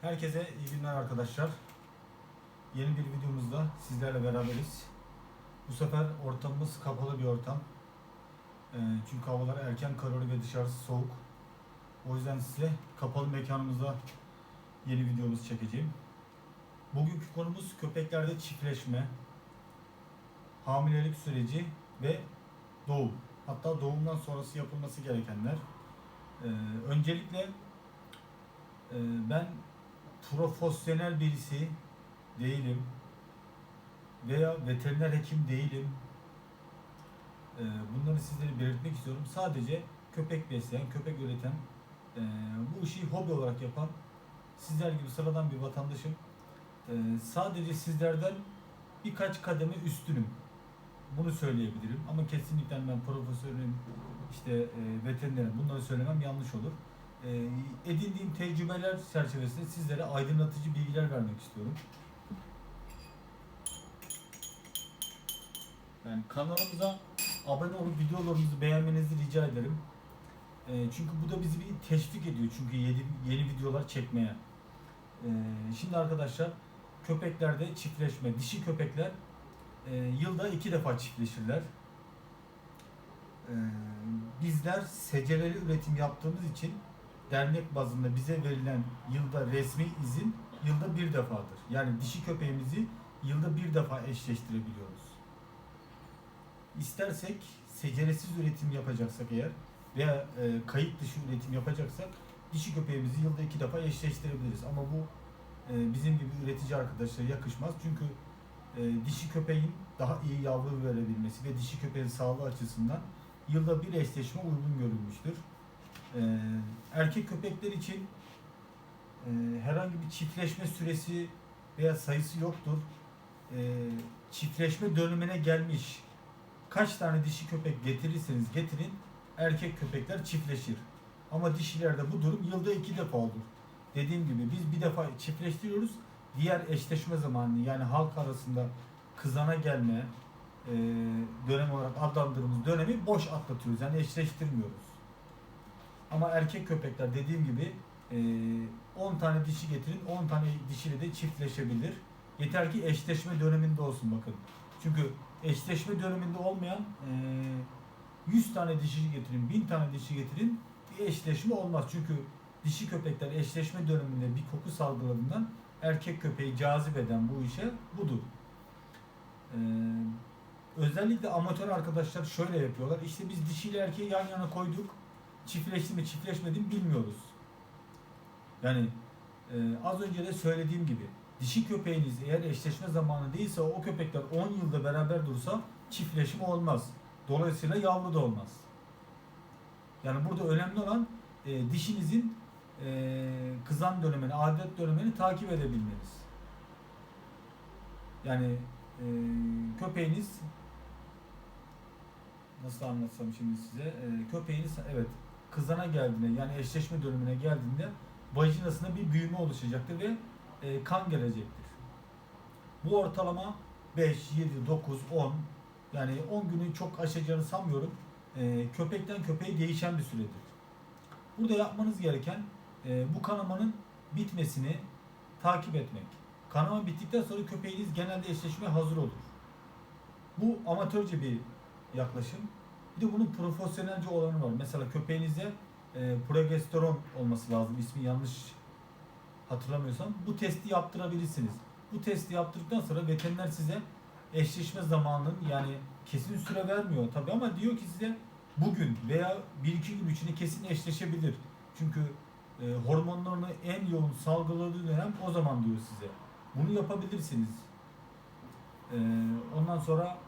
Herkese iyi günler arkadaşlar. Yeni bir videomuzda sizlerle beraberiz. Bu sefer ortamımız kapalı bir ortam. Ee, çünkü havalar erken kararıyor ve dışarısı soğuk. O yüzden size kapalı mekanımızda yeni videomuzu çekeceğim. Bugünkü konumuz köpeklerde çiftleşme, hamilelik süreci ve doğum. Hatta doğumdan sonrası yapılması gerekenler. Ee, öncelikle e, ben profesyonel birisi değilim veya veteriner hekim değilim. Ee, bunları sizlere belirtmek istiyorum. Sadece köpek besleyen, köpek üreten, e, bu işi hobi olarak yapan sizler gibi sıradan bir vatandaşım. Ee, sadece sizlerden birkaç kademe üstünüm. Bunu söyleyebilirim ama kesinlikle ben profesörüm, işte e, veterinerim bunları söylemem yanlış olur. E, edindiğim tecrübeler çerçevesinde sizlere aydınlatıcı bilgiler vermek istiyorum. Yani kanalımıza abone olup videolarımızı beğenmenizi rica ederim. E, çünkü bu da bizi bir teşvik ediyor çünkü yeni, yeni videolar çekmeye. E, şimdi arkadaşlar köpeklerde çiftleşme, dişi köpekler e, yılda iki defa çiftleşirler. E, bizler secereli üretim yaptığımız için dernek bazında bize verilen yılda resmi izin yılda bir defadır. Yani dişi köpeğimizi yılda bir defa eşleştirebiliyoruz. İstersek seceresiz üretim yapacaksak eğer veya e, kayıt dışı üretim yapacaksak dişi köpeğimizi yılda iki defa eşleştirebiliriz. Ama bu e, bizim gibi üretici arkadaşlara yakışmaz. Çünkü e, dişi köpeğin daha iyi yavru verebilmesi ve dişi köpeğin sağlığı açısından yılda bir eşleşme uygun görülmüştür. Ee, erkek köpekler için e, herhangi bir çiftleşme süresi veya sayısı yoktur. Ee, çiftleşme dönemine gelmiş kaç tane dişi köpek getirirseniz getirin erkek köpekler çiftleşir. Ama dişilerde bu durum yılda iki defa olur. Dediğim gibi biz bir defa çiftleştiriyoruz. Diğer eşleşme zamanını yani halk arasında kızana gelme e, dönem olarak adlandırdığımız dönemi boş atlatıyoruz. Yani eşleştirmiyoruz. Ama erkek köpekler dediğim gibi e, 10 tane dişi getirin 10 tane dişiyle de çiftleşebilir. Yeter ki eşleşme döneminde olsun bakın. Çünkü eşleşme döneminde olmayan e, 100 tane dişi getirin 1000 tane dişi getirin bir eşleşme olmaz. Çünkü dişi köpekler eşleşme döneminde bir koku salgıladığından erkek köpeği cazip eden bu işe budur. Ee, özellikle amatör arkadaşlar şöyle yapıyorlar. İşte biz dişiyle erkeği yan yana koyduk. Çiftleşti mi çiftleşmedi mi bilmiyoruz. Yani e, az önce de söylediğim gibi dişi köpeğiniz eğer eşleşme zamanı değilse o köpekler 10 yılda beraber dursa çiftleşme olmaz. Dolayısıyla yavru da olmaz. Yani burada önemli olan e, dişinizin e, kızan dönemini, adet dönemini takip edebilmeniz. Yani e, köpeğiniz nasıl anlatsam şimdi size e, köpeğiniz evet kızana geldiğinde yani eşleşme dönemine geldiğinde vajinasında bir büyüme oluşacaktır ve e, kan gelecektir. Bu ortalama 5, 7, 9, 10 yani 10 günü çok aşacağını sanmıyorum. E, köpekten köpeğe değişen bir süredir. Burada yapmanız gereken e, bu kanamanın bitmesini takip etmek. Kanama bittikten sonra köpeğiniz genelde eşleşmeye hazır olur. Bu amatörce bir yaklaşım. Bir de bunun profesyonelce olanı var. Mesela köpeğinizde e, progesteron olması lazım. İsmi yanlış hatırlamıyorsam. Bu testi yaptırabilirsiniz. Bu testi yaptırdıktan sonra veteriner size eşleşme zamanının yani kesin süre vermiyor tabi ama diyor ki size bugün veya 1-2 gün içinde kesin eşleşebilir. Çünkü e, hormonlarını en yoğun salgıladığı dönem o zaman diyor size. Bunu yapabilirsiniz. E, ondan sonra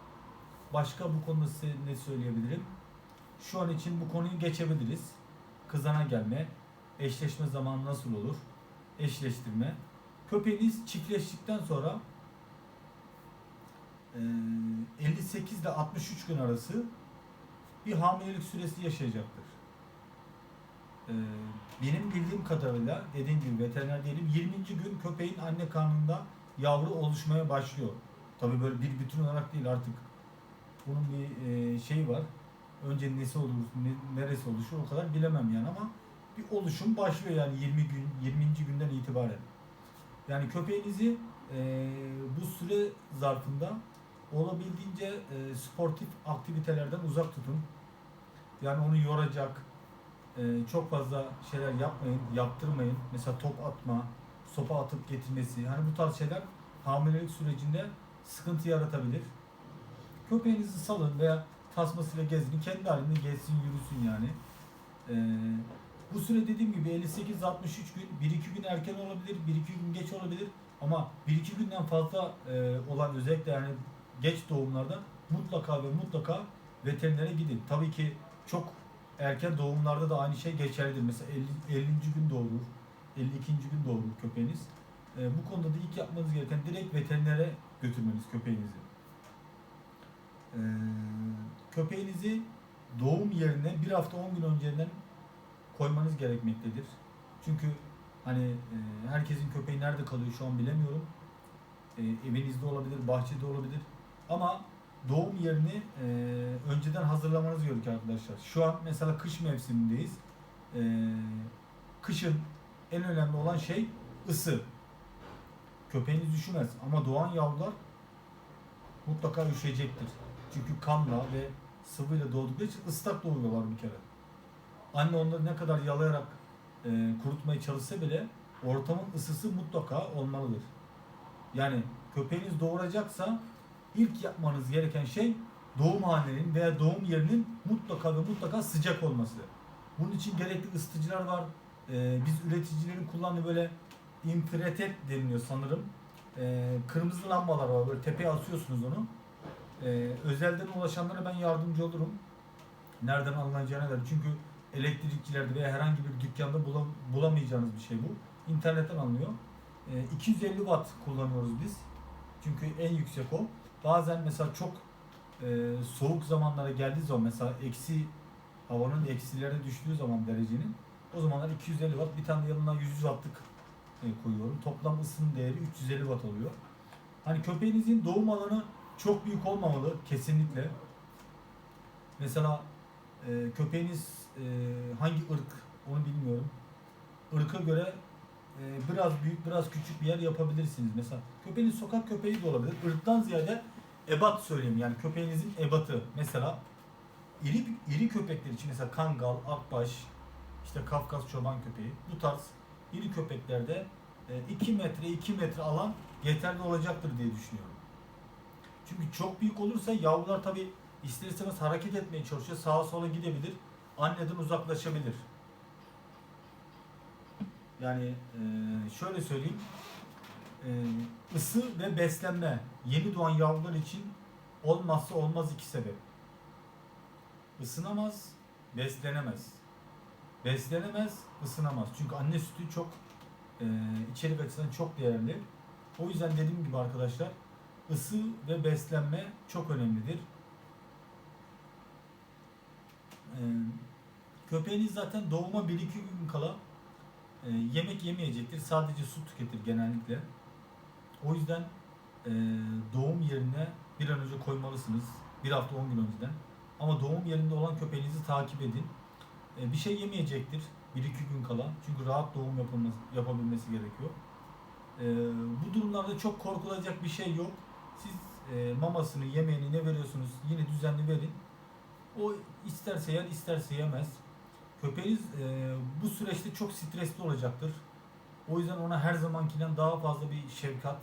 başka bu konuda size ne söyleyebilirim? Şu an için bu konuyu geçebiliriz. Kızana gelme, eşleşme zamanı nasıl olur? Eşleştirme. Köpeğiniz çiftleştikten sonra e, 58 ile 63 gün arası bir hamilelik süresi yaşayacaktır. Benim bildiğim kadarıyla dediğim gibi veteriner değilim 20. gün köpeğin anne karnında yavru oluşmaya başlıyor. Tabi böyle bir bütün olarak değil artık bunun bir e, şey var. Önce nesi olur, ne, neresi oluşur o kadar bilemem yani ama bir oluşum başlıyor yani 20 gün 20. günden itibaren. Yani köpeğinizi e, bu süre zarfında olabildiğince e, sportif aktivitelerden uzak tutun. Yani onu yoracak, e, çok fazla şeyler yapmayın, yaptırmayın. Mesela top atma, sopa atıp getirmesi. Hani bu tarz şeyler hamilelik sürecinde sıkıntı yaratabilir. Köpeğinizi salın veya tasmasıyla gezin. Kendi halinde gezsin, yürüsün yani. E, bu süre dediğim gibi 58-63 gün, 1-2 gün erken olabilir, 1-2 gün geç olabilir. Ama 1-2 günden fazla e, olan özellikle yani geç doğumlarda mutlaka ve mutlaka veterinere gidin. Tabii ki çok erken doğumlarda da aynı şey geçerlidir. Mesela 50, 50. gün doğurur, 52. gün doğurur köpeğiniz. E, bu konuda da ilk yapmanız gereken direkt veterinere götürmeniz köpeğinizi. E, köpeğinizi doğum yerine bir hafta 10 gün önceden koymanız gerekmektedir. Çünkü hani e, herkesin köpeği nerede kalıyor şu an bilemiyorum. E, evinizde olabilir, bahçede olabilir. Ama doğum yerini e, önceden hazırlamanız gerekiyor arkadaşlar. Şu an mesela kış mevsimindeyiz. Kışın en önemli olan şey ısı. Köpeğiniz üşümez ama doğan yavrular mutlaka üşüyecektir. Çünkü kanla ve sıvıyla doğdukları için ıslak doğuyorlar bir kere. Anne onları ne kadar yalayarak e, kurutmaya çalışsa bile ortamın ısısı mutlaka olmalıdır. Yani köpeğiniz doğuracaksa ilk yapmanız gereken şey doğum hanenin veya doğum yerinin mutlaka ve mutlaka sıcak olması. Bunun için gerekli ısıtıcılar var. Ee, biz üreticilerin kullandığı böyle infrared deniliyor sanırım. Ee, kırmızı lambalar var böyle tepeye asıyorsunuz onu. Ee, özelden ulaşanlara ben yardımcı olurum. Nereden alınacağına dair. Çünkü elektrikçilerde veya herhangi bir dükkanda bulam- bulamayacağınız bir şey bu. İnternetten alınıyor. Ee, 250 watt kullanıyoruz biz. Çünkü en yüksek o. Bazen mesela çok e, soğuk zamanlara geldiği zaman mesela eksi havanın eksilere düştüğü zaman derecenin o zamanlar 250 watt bir tane yanına 100 wattlık e, koyuyorum. Toplam ısının değeri 350 watt oluyor. Hani köpeğinizin doğum alanı çok büyük olmamalı kesinlikle. Mesela e, köpeğiniz e, hangi ırk onu bilmiyorum. Irka göre e, biraz büyük biraz küçük bir yer yapabilirsiniz. Mesela köpeğiniz sokak köpeği de olabilir. Irktan ziyade ebat söyleyeyim yani köpeğinizin ebatı. Mesela iri iri köpekler için mesela kangal, akbaş, işte Kafkas çoban köpeği bu tarz iri köpeklerde 2 metre 2 metre alan yeterli olacaktır diye düşünüyorum. Çünkü çok büyük olursa yavrular tabi ister istemez hareket etmeye çalışıyor. Sağa sola gidebilir. Anneden uzaklaşabilir. Yani e, şöyle söyleyeyim. E, ısı ve beslenme yeni doğan yavrular için olmazsa olmaz iki sebep. Isınamaz, beslenemez. Beslenemez, ısınamaz. Çünkü anne sütü çok e, içerik açısından çok değerli. O yüzden dediğim gibi arkadaşlar ısı ve beslenme çok önemlidir. E, köpeğiniz zaten doğuma 1-2 gün kala e, yemek yemeyecektir. Sadece su tüketir genellikle. O yüzden e, doğum yerine bir an önce koymalısınız. Bir hafta 10 gün önceden. Ama doğum yerinde olan köpeğinizi takip edin. E, bir şey yemeyecektir 1-2 gün kala. Çünkü rahat doğum yapılması, yapabilmesi gerekiyor. Bu durumlarda çok korkulacak bir şey yok. Siz e, mamasını, yemeğini ne veriyorsunuz yine düzenli verin. O isterse yer, isterse yemez. Köpeğiniz e, bu süreçte çok stresli olacaktır. O yüzden ona her zamankinden daha fazla bir şefkat,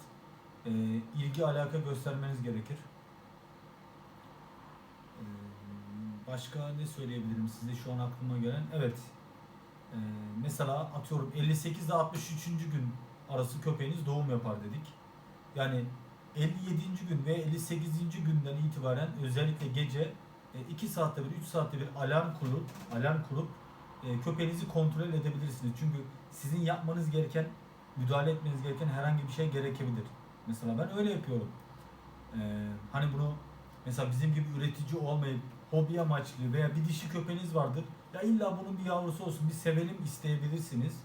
e, ilgi, alaka göstermeniz gerekir. E, başka ne söyleyebilirim size şu an aklıma gelen? Evet. E, mesela atıyorum 58 ile 63. gün arası köpeğiniz doğum yapar dedik. Yani 57. gün ve 58. günden itibaren özellikle gece 2 saatte bir, 3 saatte bir alarm kurup alarm kurup e, köpeğinizi kontrol edebilirsiniz. Çünkü sizin yapmanız gereken, müdahale etmeniz gereken herhangi bir şey gerekebilir. Mesela ben öyle yapıyorum. Ee, hani bunu mesela bizim gibi üretici olmayıp hobi amaçlı veya bir dişi köpeğiniz vardır. Ya illa bunun bir yavrusu olsun, bir sevelim isteyebilirsiniz.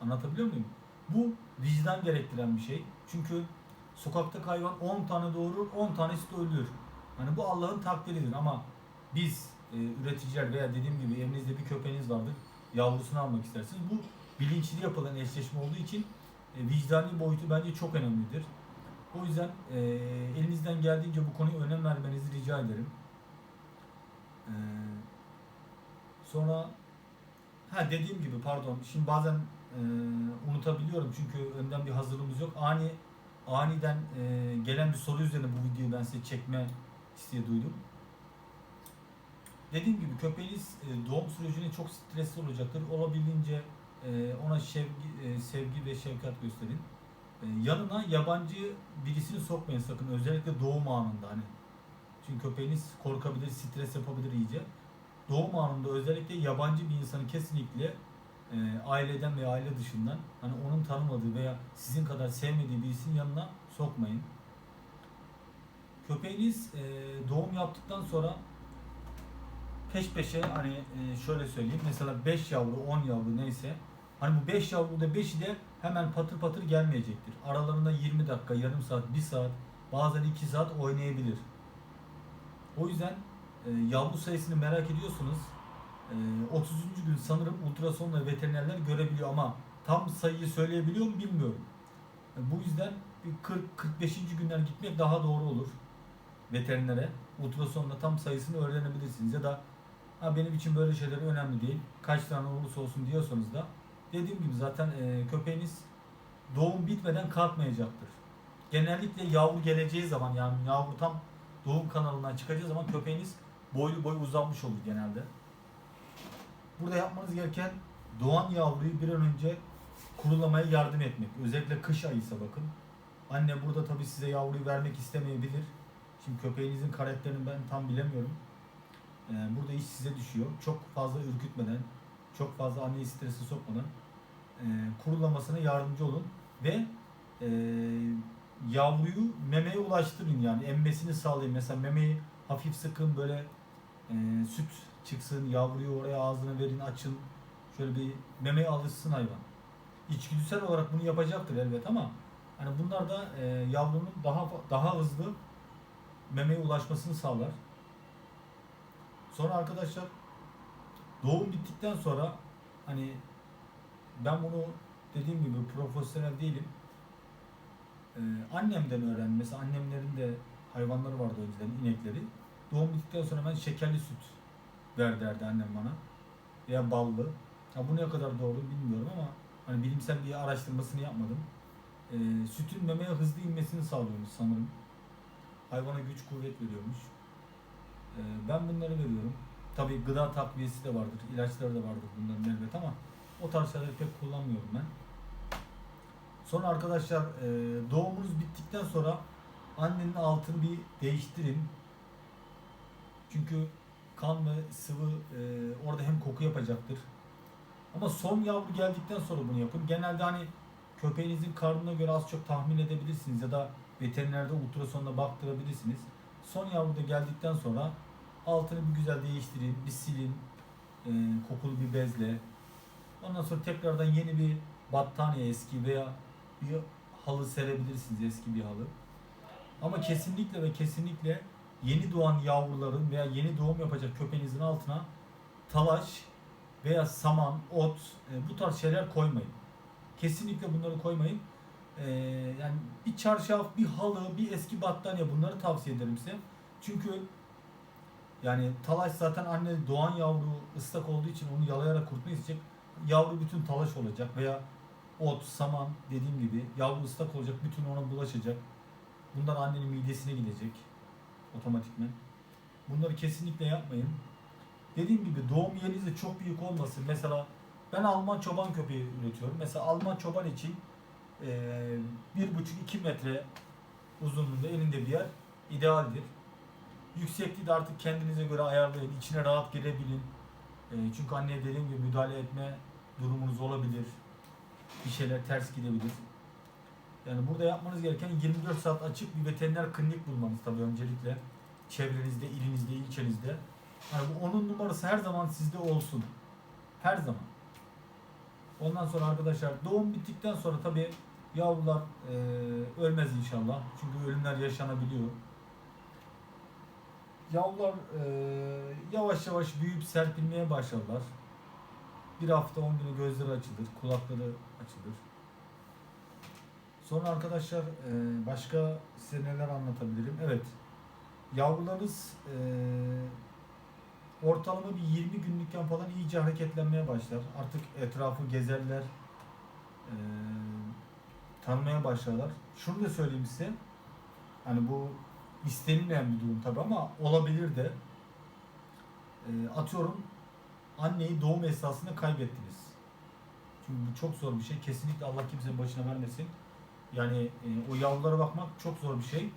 Anlatabiliyor muyum? Bu vicdan gerektiren bir şey. Çünkü sokaktaki hayvan 10 tane doğurur, 10 tanesi de ölür. Hani bu Allah'ın takdiridir ama biz e, üreticiler veya dediğim gibi evinizde bir köpeğiniz vardır. Yavrusunu almak istersiniz. Bu bilinçli yapılan eşleşme olduğu için e, vicdani boyutu bence çok önemlidir. O yüzden e, elinizden geldiğince bu konuya önem vermenizi rica ederim. E, sonra ha dediğim gibi pardon şimdi bazen e, unutabiliyorum çünkü önden bir hazırlığımız yok. Ani aniden e, gelen bir soru üzerine bu videoyu ben size çekme isteği duydum. Dediğim gibi köpeğiniz e, doğum sürecinde çok stresli olacaktır. Olabildiğince e, ona sevgi, e, sevgi ve şefkat gösterin. E, yanına yabancı birisini sokmayın sakın. Özellikle doğum anında hani. Çünkü köpeğiniz korkabilir, stres yapabilir iyice. Doğum anında özellikle yabancı bir insanı kesinlikle e, aileden veya aile dışından hani onun tanımadığı veya sizin kadar sevmediği birisinin yanına sokmayın. Köpeğiniz e, doğum yaptıktan sonra peş peşe hani e, şöyle söyleyeyim mesela 5 yavru 10 yavru neyse hani bu 5 yavruda 5'i de hemen patır patır gelmeyecektir. Aralarında 20 dakika, yarım saat, 1 saat, bazen 2 saat oynayabilir. O yüzden e, yavru sayısını merak ediyorsunuz. E, 30. gün sanırım ultrasonla veterinerler görebiliyor ama tam sayıyı söyleyebiliyor mu bilmiyorum. E, bu yüzden bir 40-45. günler gitmek daha doğru olur veterinere. Ultrasonla tam sayısını öğrenebilirsiniz ya da ha benim için böyle şeyler önemli değil. Kaç tane olursa olsun diyorsanız da dediğim gibi zaten e, köpeğiniz doğum bitmeden kalkmayacaktır. Genellikle yavru geleceği zaman yani yavru tam doğum kanalından çıkacağı zaman köpeğiniz boylu boy uzanmış olur genelde. Burada yapmanız gereken doğan yavruyu bir an önce kurulamaya yardım etmek. Özellikle kış ayıysa bakın. Anne burada tabii size yavruyu vermek istemeyebilir. Şimdi köpeğinizin karakterini ben tam bilemiyorum. Ee, burada iş size düşüyor. Çok fazla ürkütmeden, çok fazla anneyi strese sokmadan e, kurulamasına yardımcı olun ve e, yavruyu memeye ulaştırın yani emmesini sağlayın. Mesela memeyi hafif sıkın böyle e, süt çıksın, yavruyu oraya ağzına verin, açın. Şöyle bir memeye alışsın hayvan. İçgüdüsel olarak bunu yapacaktır elbet ama hani bunlar da e, yavrunun daha daha hızlı memeye ulaşmasını sağlar. Sonra arkadaşlar doğum bittikten sonra hani ben bunu dediğim gibi profesyonel değilim. Ee, annemden öğrendim. Mesela annemlerin de hayvanları vardı önceden inekleri. Doğum bittikten sonra ben şekerli süt ver derdi annem bana. Veya ballı. Ha bu ne kadar doğru bilmiyorum ama hani bilimsel bir araştırmasını yapmadım. Ee, sütün memeye hızlı inmesini sağlıyormuş sanırım. Hayvana güç kuvvet veriyormuş. Ee, ben bunları veriyorum. Tabii gıda takviyesi de vardır, ilaçları da vardır bunların elbet ama o tarz şeyleri pek kullanmıyorum ben. Sonra arkadaşlar e, doğumunuz bittikten sonra annenin altını bir değiştirin. Çünkü kan ve sıvı e, orada hem koku yapacaktır. Ama son yavru geldikten sonra bunu yapın. Genelde hani köpeğinizin karnına göre az çok tahmin edebilirsiniz ya da veterinerde ultrasonda baktırabilirsiniz. Son yavru da geldikten sonra altını bir güzel değiştirin, bir silin, e, kokulu bir bezle. Ondan sonra tekrardan yeni bir battaniye eski veya bir halı serebilirsiniz eski bir halı. Ama kesinlikle ve kesinlikle yeni doğan yavruların veya yeni doğum yapacak köpeğinizin altına talaş veya saman, ot e, bu tarz şeyler koymayın. Kesinlikle bunları koymayın. E, yani bir çarşaf, bir halı, bir eski battaniye bunları tavsiye ederim size. Çünkü yani talaş zaten anne doğan yavru ıslak olduğu için onu yalayarak kurutmayı isteyecek. Yavru bütün talaş olacak veya ot, saman dediğim gibi yavru ıslak olacak, bütün ona bulaşacak. Bunlar annenin midesine gidecek otomatikmen. Bunları kesinlikle yapmayın. Dediğim gibi doğum yeriniz de çok büyük olmasın. Mesela ben Alman çoban köpeği üretiyorum. Mesela Alman çoban için eee, bir buçuk iki metre uzunluğunda elinde bir yer idealdir. Yüksekliği de artık kendinize göre ayarlayın. İçine rahat girebilin. Eee, çünkü anneye dediğim gibi müdahale etme durumunuz olabilir. Bir şeyler ters gidebilir. Yani burada yapmanız gereken 24 saat açık bir veteriner klinik bulmanız tabii öncelikle. Çevrenizde, ilinizde, ilçenizde. Yani bu onun numarası her zaman sizde olsun. Her zaman. Ondan sonra arkadaşlar doğum bittikten sonra tabii yavrular eee, ölmez inşallah. Çünkü ölümler yaşanabiliyor. Yavrular eee, yavaş yavaş büyüyüp serpilmeye başlarlar. Bir hafta 10 güne gözleri açılır, kulakları açılır. Sonra arkadaşlar e, başka size neler anlatabilirim? Evet. Yavrularınız e, ortalama bir 20 günlükken falan iyice hareketlenmeye başlar. Artık etrafı gezerler. e, tanımaya başlarlar. Şunu da söyleyeyim size. Hani bu istenilmeyen bir durum tabi ama olabilir de. E, atıyorum anneyi doğum esnasında kaybettiniz. Çünkü bu çok zor bir şey. Kesinlikle Allah kimsenin başına vermesin. Yani e, o yavrulara bakmak çok zor bir şey.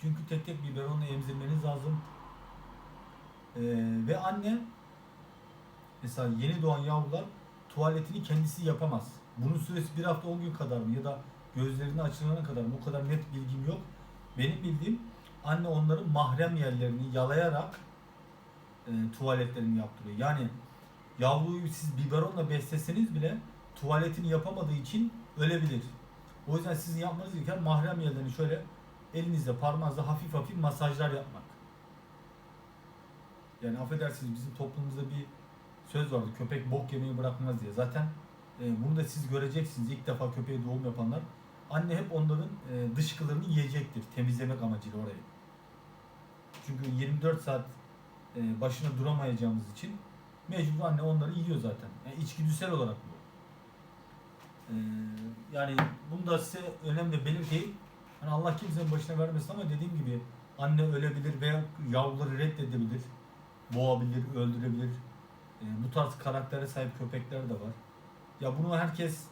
Çünkü tek tek biberonla emzirmeniz lazım. E, ve anne mesela yeni doğan yavrular tuvaletini kendisi yapamaz. Bunun süresi bir hafta 10 gün kadar mı ya da gözlerini açılana kadar mı o kadar net bilgim yok. Benim bildiğim anne onların mahrem yerlerini yalayarak e, tuvaletlerini yaptırıyor. Yani yavruyu siz biberonla besleseniz bile tuvaletini yapamadığı için ölebilir. O yüzden sizin yapmanız gereken mahrem yerlerini şöyle elinizle parmağınızla hafif hafif masajlar yapmak. Yani affedersiniz bizim toplumumuzda bir söz vardı köpek bok yemeyi bırakmaz diye. Zaten e, bunu da siz göreceksiniz ilk defa köpeğe doğum yapanlar. Anne hep onların e, dışkılarını yiyecektir temizlemek amacıyla orayı. Çünkü 24 saat e, başına duramayacağımız için mecbur anne onları yiyor zaten. Yani içgüdüsel olarak bu. E, yani bunu da size önemli belirteyim. Hani Allah kimsenin başına vermesin ama dediğim gibi anne ölebilir veya yavruları reddedebilir. Boğabilir, öldürebilir. E, bu tarz karaktere sahip köpekler de var. Ya bunu herkes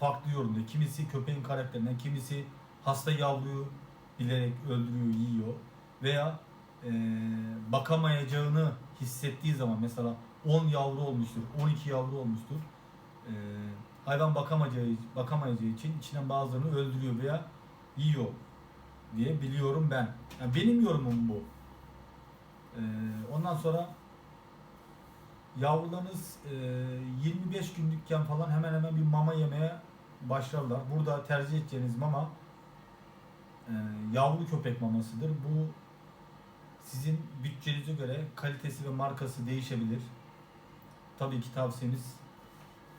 farklı yorumluyor. Kimisi köpeğin karakterinden, kimisi hasta yavruyu bilerek öldürüyor, yiyor. Veya e, bakamayacağını hissettiği zaman mesela 10 yavru olmuştur, 12 yavru olmuştur. E, hayvan bakamayacağı, bakamayacağı için içinden bazılarını öldürüyor veya yiyor diye biliyorum ben. Yani benim yorumum bu. E, ondan sonra yavrularınız e, 25 günlükken falan hemen hemen bir mama yemeye başlarlar. Burada tercih edeceğiniz mama e, yavru köpek mamasıdır. Bu sizin bütçenize göre kalitesi ve markası değişebilir. Tabii ki tavsiyemiz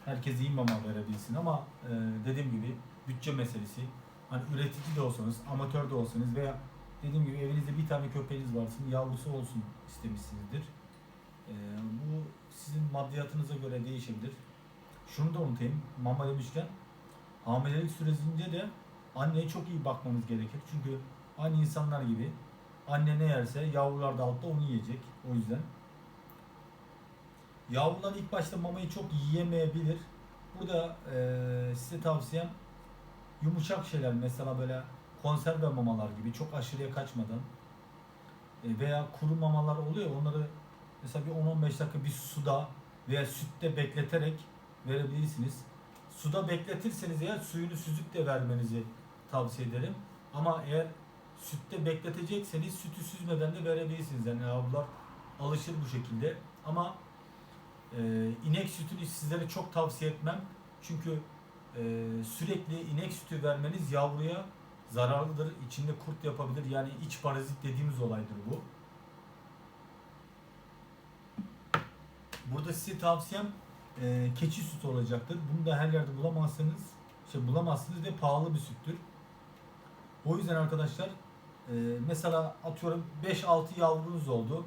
herkes iyi mama verebilsin ama e, dediğim gibi bütçe meselesi. Hani üretici de olsanız, amatör de olsanız veya dediğim gibi evinizde bir tane köpeğiniz varsın, yavrusu olsun istemişsinizdir. E, bu sizin maddiyatınıza göre değişebilir. Şunu da unutayım, mama demişken hamilelik sürecinde de anneye çok iyi bakmanız gerekir. Çünkü aynı insanlar gibi anne ne yerse yavrular da altta onu yiyecek. O yüzden. Yavrular ilk başta mamayı çok yiyemeyebilir. Burada eee, size tavsiyem yumuşak şeyler mesela böyle konserve mamalar gibi çok aşırıya kaçmadan e, veya kuru mamalar oluyor onları mesela bir 10-15 dakika bir suda veya sütte bekleterek verebilirsiniz. Suda bekletirseniz eğer suyunu süzüp de vermenizi tavsiye ederim. Ama eğer sütte bekletecekseniz sütü süzmeden de verebilirsiniz. Yani yavrular alışır bu şekilde. Ama e, inek sütünü sizlere çok tavsiye etmem. Çünkü e, sürekli inek sütü vermeniz yavruya zararlıdır. İçinde kurt yapabilir. Yani iç parazit dediğimiz olaydır bu. Burada size tavsiyem e, keçi sütü olacaktır. Bunu da her yerde bulamazsanız, şey bulamazsınız ve pahalı bir süttür. O yüzden arkadaşlar e, mesela atıyorum 5-6 yavrunuz oldu.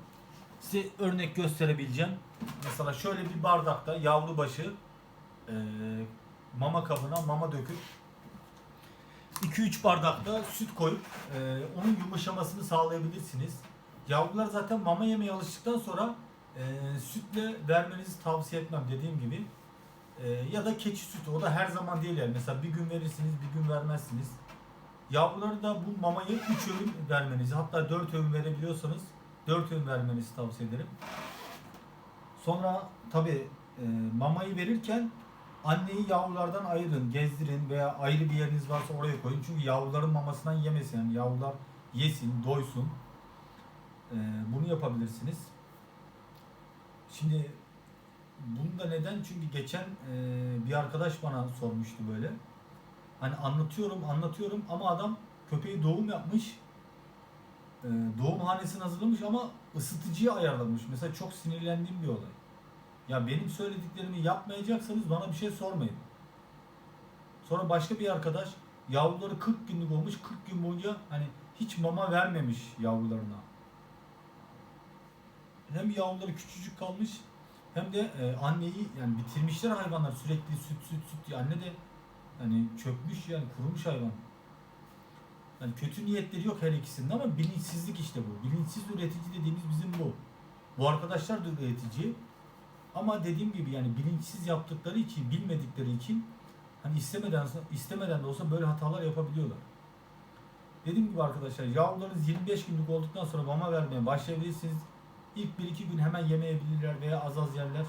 Size örnek gösterebileceğim. Mesela şöyle bir bardakta yavru başı e, mama kabına mama döküp 2-3 bardakta süt koyup e, onun yumuşamasını sağlayabilirsiniz. Yavrular zaten mama yemeye alıştıktan sonra e, sütle vermenizi tavsiye etmem dediğim gibi. E, ya da keçi sütü o da her zaman değil yani. Mesela bir gün verirsiniz bir gün vermezsiniz. Yavruları da bu mamayı 3 öğün vermenizi hatta 4 öğün verebiliyorsanız 4 öğün vermenizi tavsiye ederim. Sonra tabi mamayı verirken anneyi yavrulardan ayırın, gezdirin veya ayrı bir yeriniz varsa oraya koyun. Çünkü yavruların mamasından yemesin yani yavrular yesin, doysun. E, bunu yapabilirsiniz. Şimdi bunu da neden? Çünkü geçen e, bir arkadaş bana sormuştu böyle. Hani anlatıyorum, anlatıyorum ama adam köpeği doğum yapmış. E, doğum hanesini hazırlamış ama ısıtıcıyı ayarlamış. Mesela çok sinirlendiğim bir olay. Ya benim söylediklerimi yapmayacaksanız bana bir şey sormayın. Sonra başka bir arkadaş yavruları 40 günlük olmuş 40 gün boyunca hani hiç mama vermemiş yavrularına. Hem yavruları küçücük kalmış hem de e, anneyi yani bitirmişler hayvanlar sürekli süt süt süt diye anne de hani çökmüş yani kurumuş hayvan. Yani kötü niyetleri yok her ikisinde ama bilinçsizlik işte bu. Bilinçsiz üretici dediğimiz bizim bu. Bu arkadaşlar da üretici. Ama dediğim gibi yani bilinçsiz yaptıkları için, bilmedikleri için hani istemeden istemeden de olsa böyle hatalar yapabiliyorlar. Dediğim gibi arkadaşlar yavrularınız 25 günlük olduktan sonra mama vermeye başlayabilirsiniz. İlk 1-2 gün hemen yemeyebilirler veya az az yerler.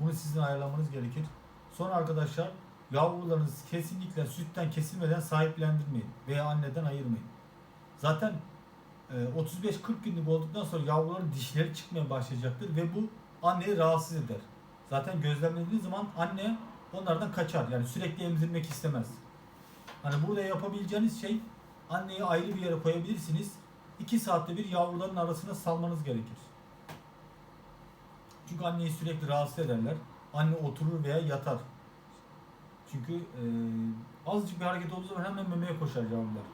Bunu sizin ayarlamanız gerekir. Sonra arkadaşlar yavrularınız kesinlikle sütten kesilmeden sahiplendirmeyin veya anneden ayırmayın. Zaten e, 35-40 günlük olduktan sonra yavruların dişleri çıkmaya başlayacaktır ve bu anneyi rahatsız eder. Zaten gözlemlediğiniz zaman anne onlardan kaçar. Yani sürekli emzirmek istemez. Hani burada yapabileceğiniz şey anneyi ayrı bir yere koyabilirsiniz. 2 saatte bir yavruların arasına salmanız gerekir. Çünkü anneyi sürekli rahatsız ederler. Anne oturur veya yatar. Çünkü e, azıcık bir hareket olduğu zaman hemen memeye koşar yavrular.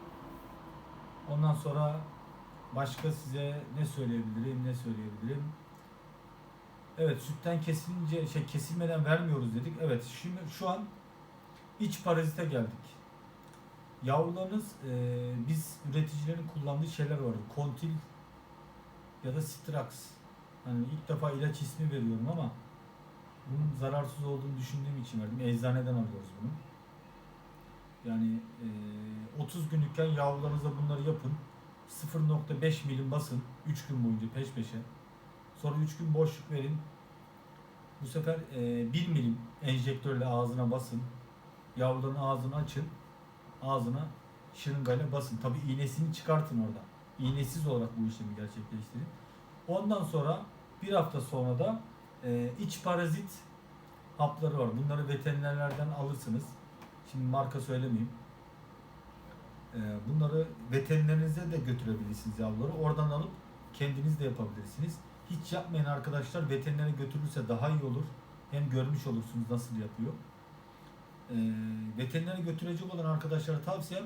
Ondan sonra başka size ne söyleyebilirim, ne söyleyebilirim? Evet, sütten kesilince şey kesilmeden vermiyoruz dedik. Evet, şimdi şu an iç parazite geldik. Yavrularınız e, biz üreticilerin kullandığı şeyler vardı. Kontil ya da Strax. Hani ilk defa ilaç ismi veriyorum ama bunun zararsız olduğunu düşündüğüm için verdim. Eczaneden alıyoruz bunu. Yani e, 30 günlükken yavrularınıza bunları yapın. 0.5 milim basın 3 gün boyunca peş peşe. Sonra 3 gün boşluk verin. Bu sefer e, 1 milim enjektörle ağzına basın. Yavruların ağzını açın. Ağzına şırıngayla basın. Tabi iğnesini çıkartın orada. İğnesiz olarak bu işlemi gerçekleştirin. Ondan sonra bir hafta sonra da e, iç parazit hapları var. Bunları veterinerlerden alırsınız. Şimdi marka söylemeyeyim. E, bunları veterinerinize de götürebilirsiniz yavruları. Oradan alıp kendiniz de yapabilirsiniz. Hiç yapmayan arkadaşlar veterinere götürürse daha iyi olur. Hem görmüş olursunuz nasıl yapıyor. E, veterinere götürecek olan arkadaşlara tavsiyem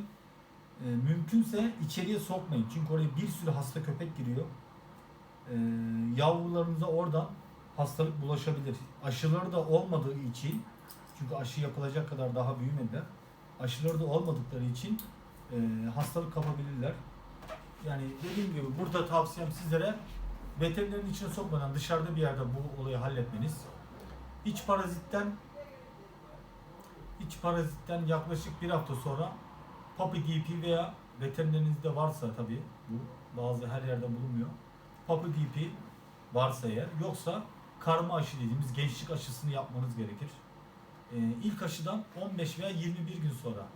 e, mümkünse içeriye sokmayın. Çünkü oraya bir sürü hasta köpek giriyor. E, yavrularınıza oradan hastalık bulaşabilir. Aşıları da olmadığı için çünkü aşı yapılacak kadar daha büyümediler. Aşıları da olmadıkları için e, hastalık kapabilirler. Yani dediğim gibi burada tavsiyem sizlere veterinerin içine sokmadan dışarıda bir yerde bu olayı halletmeniz. İç parazitten iç parazitten yaklaşık bir hafta sonra Puppy DP veya veterinerinizde varsa tabii bu bazı her yerde bulunmuyor. Puppy DP varsa eğer yoksa karma aşı dediğimiz gençlik aşısını yapmanız gerekir. Ee, ilk aşıdan 15 veya 21 gün sonra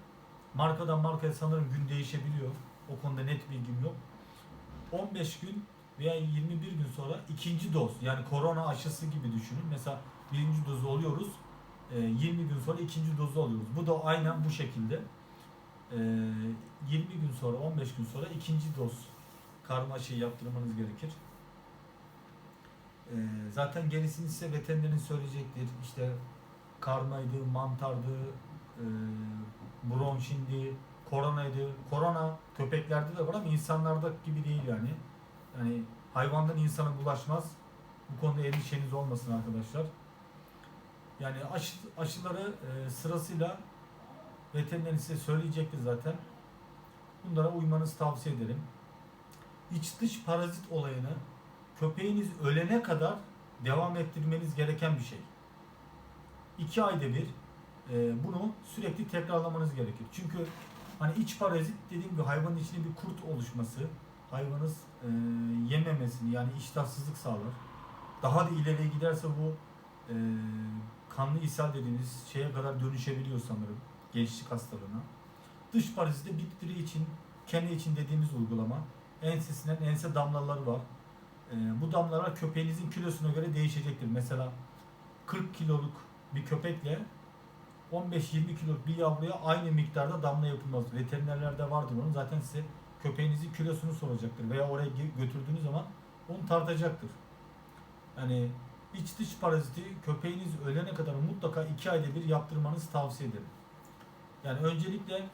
markadan markaya sanırım gün değişebiliyor. O konuda net bilgim yok. 15 gün veya 21 gün sonra ikinci doz yani korona aşısı gibi düşünün. Mesela birinci dozu oluyoruz. e, 20 gün sonra ikinci dozu alıyoruz. Bu da aynen bu şekilde. E, 20 gün sonra 15 gün sonra ikinci doz karma aşıyı yaptırmanız gerekir. Ee, zaten gerisini size veterinerin söyleyecektir. İşte karmaydı, mantardı, e, bronşindi, koronaydı. Korona köpeklerde de var ama insanlarda gibi değil yani. Yani hayvandan insana bulaşmaz. Bu konuda endişeniz olmasın arkadaşlar. Yani aşı, aşıları e, sırasıyla veteriner size söyleyecektir zaten. Bunlara uymanızı tavsiye ederim. İç dış parazit olayını köpeğiniz ölene kadar devam ettirmeniz gereken bir şey. İki ayda bir e, bunu sürekli tekrarlamanız gerekir. Çünkü hani iç parazit dediğim gibi hayvanın içinde bir kurt oluşması, hayvanız e, yememesini yani iştahsızlık sağlar. Daha da ileriye giderse bu e, kanlı ishal dediğimiz şeye kadar dönüşebiliyor sanırım gençlik hastalığına. Dış parazite bittiği için, kene için dediğimiz uygulama. Ensesinden ense damlaları var. Ee, bu damlalar köpeğinizin kilosuna göre değişecektir. Mesela 40 kiloluk bir köpekle 15-20 kiloluk bir yavruya aynı miktarda damla yapılmaz. Veterinerlerde vardır onun. Zaten size köpeğinizin kilosunu soracaktır veya oraya gö- götürdüğünüz zaman onu tartacaktır. Yani iç dış paraziti köpeğiniz ölene kadar mutlaka 2 ayda bir yaptırmanızı tavsiye ederim. Yani öncelikle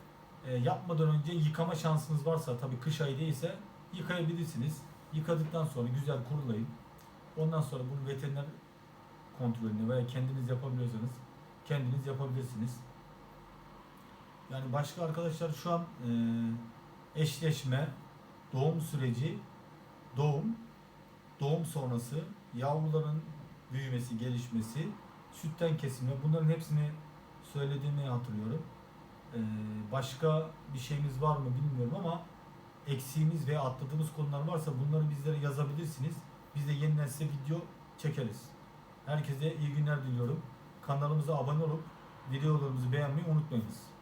e, yapmadan önce yıkama şansınız varsa tabii kış ayı değilse yıkayabilirsiniz. Yıkadıktan sonra güzel kurulayın. Ondan sonra bunu veteriner kontrolünü veya kendiniz yapabiliyorsanız kendiniz yapabilirsiniz. Yani başka arkadaşlar şu an e, eşleşme, doğum süreci, doğum, doğum sonrası, yavruların büyümesi, gelişmesi, sütten kesilme bunların hepsini söylediğimi hatırlıyorum. E, başka bir şeyimiz var mı bilmiyorum ama eksiğimiz veya atladığımız konular varsa bunları bizlere yazabilirsiniz. Biz de yeniden size video çekeriz. Herkese iyi günler diliyorum. Kanalımıza abone olup videolarımızı beğenmeyi unutmayınız.